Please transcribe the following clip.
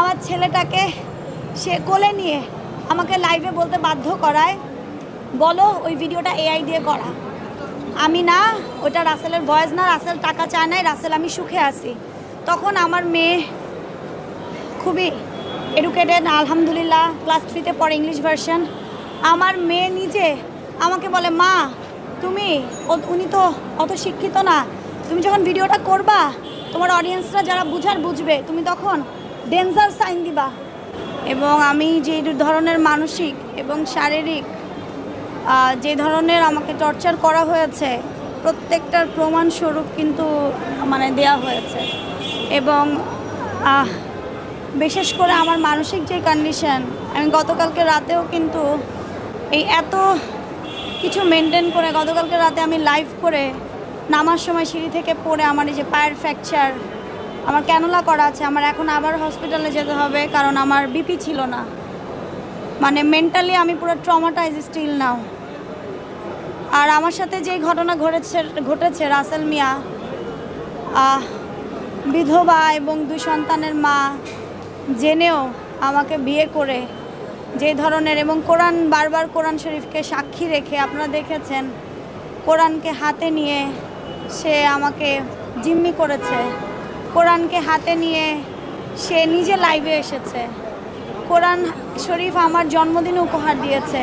আমার ছেলেটাকে সে কোলে নিয়ে আমাকে লাইভে বলতে বাধ্য করায়। বলো, ওই ভিডিওটা এআই দিয়ে করা। আমি না, ওটা রাসেলের ভয়েস না, রাসেল টাকা চায় নাই, রাসেল আমি সুখে আছি। তখন আমার মেয়ে খুবই এডুকেটেড আলহামদুলিল্লাহ ক্লাস থ্রিতে পড়ে ইংলিশ ভার্সন আমার মেয়ে নিজে আমাকে বলে, মা, তুমি উনি তো অত শিক্ষিত না। তুমি যখন ভিডিওটা করবা, তোমার অডিয়েন্সরা যারা বুঝার বুঝবে, তুমি তখন ডেঞ্জার সাইন দিবা। এবং আমি যে ধরনের মানসিক এবং শারীরিক যে ধরনের আমাকে টর্চার করা হয়েছে, প্রত্যেকটার প্রমাণস্বরূপ কিন্তু মানে দেয়া হয়েছে। এবং বিশেষ করে আমার মানসিক যে কন্ডিশন আমি গতকালকে রাতেও কিন্তু এই এত কিছু মেনটেন করে গতকালকে রাতে আমি লাইভ করে নামার সময় সিঁড়ি থেকে পড়ে আমার এই যে পায়ের ফ্র্যাকচার আমার ক্যানোলা করা আছে, আমার এখন আবার হসপিটালে যেতে হবে, কারণ আমার বিপি ছিল না। মানে মেন্টালি আমি পুরো ট্রমাটাইজ স্টিল নাও আর আমার সাথে যে ঘটনা ঘটেছে ঘটেছে, রাসেল মিয়া বিধবা এবং দুই সন্তানের মা, জেনেও আমাকে বিয়ে করে যে ধরনের এবং কোরআন, বারবার কোরআন শরীফকে সাক্ষী রেখে আপনারা দেখেছেন, কোরআনকে হাতে নিয়ে সে আমাকে জিম্মি করেছে। কোরআনকে হাতে নিয়ে সে নিজে লাইভে এসেছে। কোরআন শরীফ আমার জন্মদিনে উপহার দিয়েছে।